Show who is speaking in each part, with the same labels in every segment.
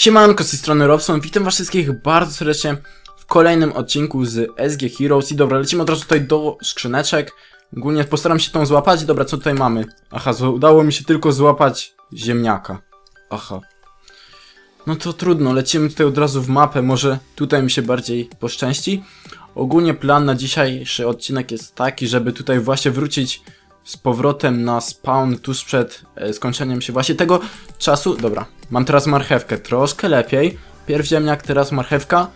Speaker 1: Siemanko, z tej strony Robson, witam was wszystkich bardzo serdecznie w kolejnym odcinku z SG Heroes. I dobra, lecimy od razu tutaj do skrzyneczek. Ogólnie postaram się tą złapać, dobra, co tutaj mamy? Aha, udało mi się tylko złapać ziemniaka. Aha. No to trudno, lecimy tutaj od razu w mapę, może tutaj mi się bardziej poszczęści. Ogólnie plan na dzisiejszy odcinek jest taki, żeby tutaj właśnie wrócić z powrotem na spawn tuż przed e, skończeniem się właśnie tego czasu. Dobra, mam teraz marchewkę, troszkę lepiej. Pierw ziemniak, teraz marchewka.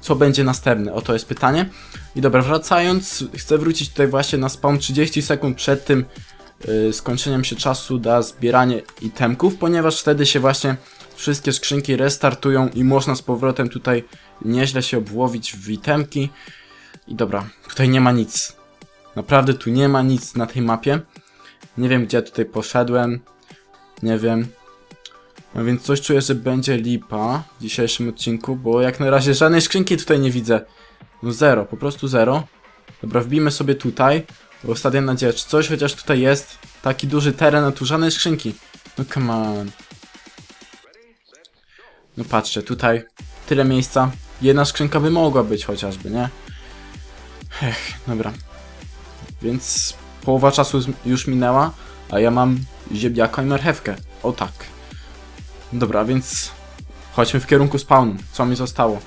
Speaker 1: Co będzie następne? Oto jest pytanie. I dobra, wracając, chcę wrócić tutaj właśnie na spawn 30 sekund przed tym y, skończeniem się czasu na zbieranie itemków, ponieważ wtedy się właśnie wszystkie skrzynki restartują i można z powrotem tutaj nieźle się obłowić w itemki. I dobra, tutaj nie ma nic. Naprawdę tu nie ma nic na tej mapie. Nie wiem gdzie tutaj poszedłem. Nie wiem. No więc coś czuję, że będzie lipa w dzisiejszym odcinku, bo jak na razie żadnej skrzynki tutaj nie widzę. No zero, po prostu zero. Dobra, wbijmy sobie tutaj. Bo ostatnia nadzieja, czy coś chociaż tutaj jest. Taki duży teren, a tu żadnej skrzynki. No come on. No patrzcie, tutaj tyle miejsca. Jedna skrzynka by mogła być chociażby, nie? Ech, dobra. Więc połowa czasu już minęła, a ja mam ziemniaka i marchewkę. O tak. Dobra, więc chodźmy w kierunku spawnu. Co mi zostało?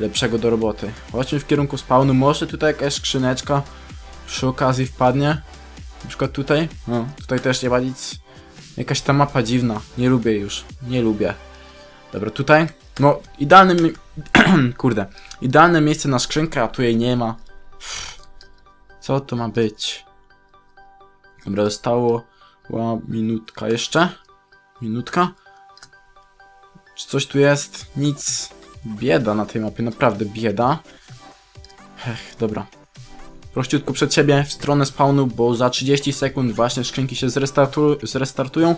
Speaker 1: Lepszego do roboty. Chodźmy w kierunku spawnu. Może tutaj jakaś skrzyneczka przy okazji wpadnie. Na przykład tutaj. No, tutaj też nie ma nic. Jakaś ta mapa dziwna. Nie lubię już. Nie lubię. Dobra, tutaj. No, idealne. Kurde. Idealne miejsce na skrzynkę, a tu jej nie ma. Co to ma być? Dobra, zostało minutka jeszcze. Minutka. Czy coś tu jest? Nic. Bieda na tej mapie, naprawdę bieda. Ech, dobra. Prościutko przed siebie w stronę spawnu, bo za 30 sekund właśnie skrzynki się zrestartu zrestartują.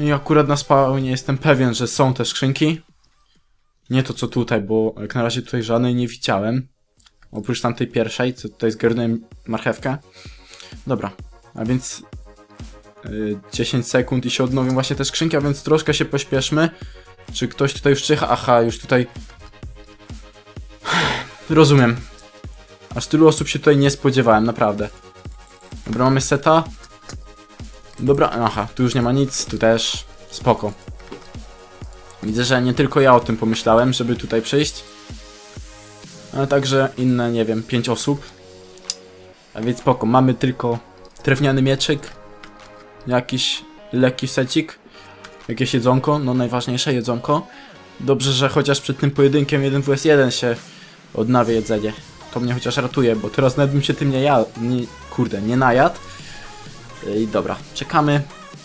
Speaker 1: I akurat na spawnie jestem pewien, że są te skrzynki. Nie to co tutaj, bo jak na razie tutaj żadnej nie widziałem. Oprócz tamtej pierwszej, co tutaj zgarnąłem marchewkę. Dobra, a więc y, 10 sekund i się odnowią właśnie te skrzynki, a więc troszkę się pośpieszmy. Czy ktoś tutaj już czyha? Aha, już tutaj... Rozumiem. Aż tylu osób się tutaj nie spodziewałem, naprawdę. Dobra, mamy seta. Dobra, aha, tu już nie ma nic, tu też. Spoko. Widzę, że nie tylko ja o tym pomyślałem, żeby tutaj przyjść ale także inne, nie wiem, 5 osób. A więc spoko, mamy tylko drewniany mieczyk, jakiś lekki secik, jakieś jedzonko, no najważniejsze jedzonko. Dobrze, że chociaż przed tym pojedynkiem 1 vs 1 się odnawia jedzenie. To mnie chociaż ratuje, bo teraz nawet bym się tym nie jadł, nie, kurde, nie najadł. I dobra, czekamy.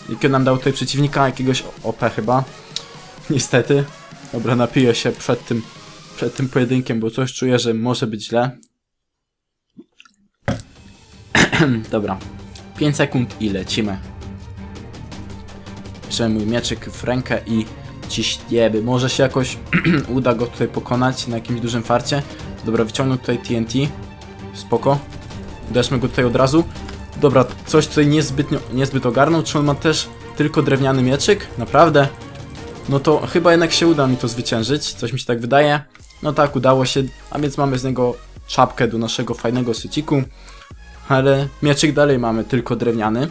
Speaker 1: Jakiego nam dał tutaj przeciwnika? Jakiegoś OP chyba. Niestety. Dobra, napiję się przed tym przed tym pojedynkiem, bo coś czuję, że może być źle. Dobra. 5 sekund i lecimy. Bierzemy mój mieczyk w rękę i ciśniemy. Może się jakoś uda go tutaj pokonać na jakimś dużym farcie. Dobra, wyciągnę tutaj TNT. Spoko. Uderzmy go tutaj od razu. Dobra, coś tutaj niezbyt ogarnął. Czy on ma też tylko drewniany mieczyk? Naprawdę? No to chyba jednak się uda mi to zwyciężyć. Coś mi się tak wydaje. No tak, udało się, a więc mamy z niego czapkę do naszego fajnego syciku. Ale mieczyk dalej mamy tylko drewniany.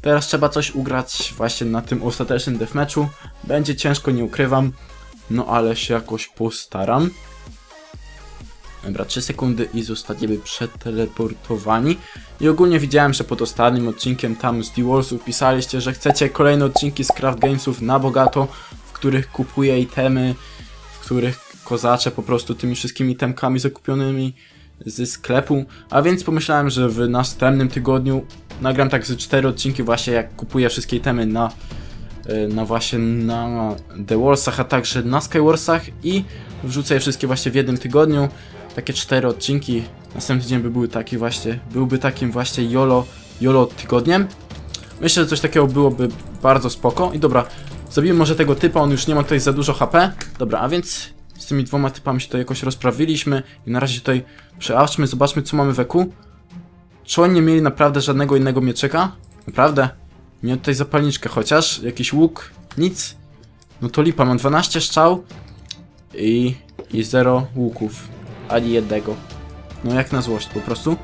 Speaker 1: Teraz trzeba coś ugrać właśnie na tym ostatecznym deathmatchu. Będzie ciężko, nie ukrywam. No ale się jakoś postaram. Dobra, 3 sekundy i zostaniemy przeteleportowani. I ogólnie widziałem, że pod ostatnim odcinkiem tam z D-Warsów pisaliście, że chcecie kolejne odcinki z Craft Gamesów na bogato, w których kupuję itemy, w których kozaczę po prostu tymi wszystkimi temkami zakupionymi ze sklepu, a więc pomyślałem, że w następnym tygodniu nagram tak ze cztery odcinki właśnie jak kupuję wszystkie itemy na, y, na właśnie na The Warsach, a także na Skywarsach i wrzucę je wszystkie właśnie w jednym tygodniu, takie cztery odcinki, następny dzień by był taki właśnie, byłby takim właśnie YOLO, YOLO tygodniem. Myślę, że coś takiego byłoby bardzo spoko i dobra, Zabijmy może tego typa, on już nie ma tutaj za dużo HP. Dobra, a więc z tymi dwoma typami się to jakoś rozprawiliśmy i na razie tutaj przeawczmy, zobaczmy co mamy w eku. Czy oni nie mieli naprawdę żadnego innego mieczyka? Naprawdę? Miał tutaj zapalniczkę chociaż, jakiś łuk, nic. No to lipa, mam 12 strzał i, i 0 łuków. Ani jednego. No jak na złość po prostu.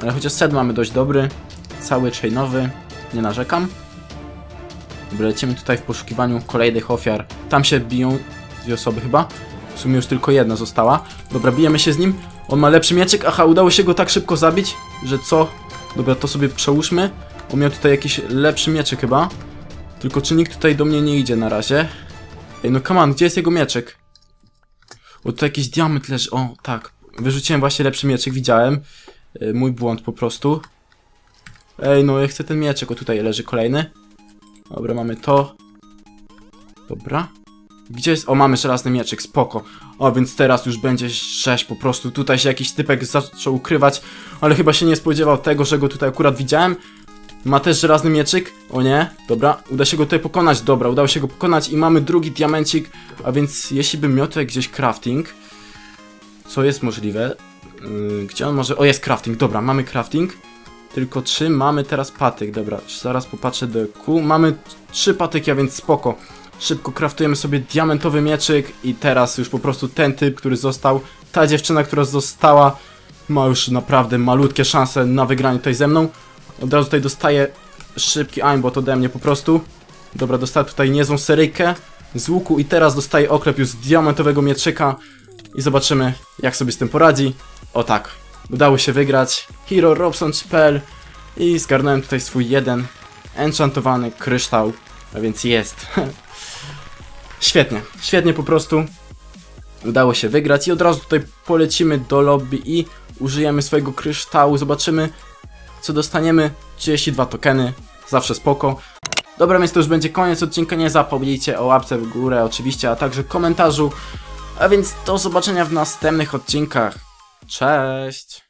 Speaker 1: Ale chociaż set mamy dość dobry. Cały chainowy. Nie narzekam. Dobra, lecimy tutaj w poszukiwaniu kolejnych ofiar. Tam się biją dwie osoby chyba. W sumie już tylko jedna została. Dobra, bijemy się z nim. On ma lepszy mieczyk. Aha, udało się go tak szybko zabić, że co? Dobra, to sobie przełóżmy. On miał tutaj jakiś lepszy mieczyk chyba. Tylko czy nikt tutaj do mnie nie idzie na razie? Ej, no come on, gdzie jest jego mieczyk? O, tu jakiś diament leży. O, tak. Wyrzuciłem właśnie lepszy mieczyk, widziałem. Yy, mój błąd po prostu. Ej, no ja chcę ten mieczek. O, tutaj leży kolejny. Dobra, mamy to. Dobra. Gdzie jest? O, mamy żelazny mieczyk, spoko. O, więc teraz już będzie rzeź po prostu. Tutaj się jakiś typek zaczął ukrywać, ale chyba się nie spodziewał tego, że go tutaj akurat widziałem. Ma też żelazny mieczyk. O nie, dobra, uda się go tutaj pokonać. Dobra, udało się go pokonać i mamy drugi diamencik. A więc jeśli bym miał tutaj gdzieś crafting, co jest możliwe, yy, gdzie on może... O, jest crafting, dobra, mamy crafting. Tylko czy mamy teraz patyk? Dobra, zaraz popatrzę do Q. Mamy trzy patyki, a więc spoko. Szybko kraftujemy sobie diamentowy mieczyk i teraz już po prostu ten typ, który został, ta dziewczyna, która została, ma już naprawdę malutkie szanse na wygranie tutaj ze mną. Od razu tutaj dostaję szybki aimbot ode mnie po prostu. Dobra, dostaję tutaj niezłą seryjkę z łuku i teraz dostaję oklep już z diamentowego mieczyka i zobaczymy jak sobie z tym poradzi. O tak, udało się wygrać. Hero Robson.pl i zgarnąłem tutaj swój jeden enchantowany kryształ, a więc jest. Świetnie, świetnie po prostu. Udało się wygrać i od razu tutaj polecimy do lobby i użyjemy swojego kryształu. Zobaczymy, co dostaniemy. 32 tokeny, zawsze spoko. Dobra, więc to już będzie koniec odcinka. Nie zapomnijcie o łapce w górę oczywiście, a także komentarzu. A więc do zobaczenia w następnych odcinkach. Cześć!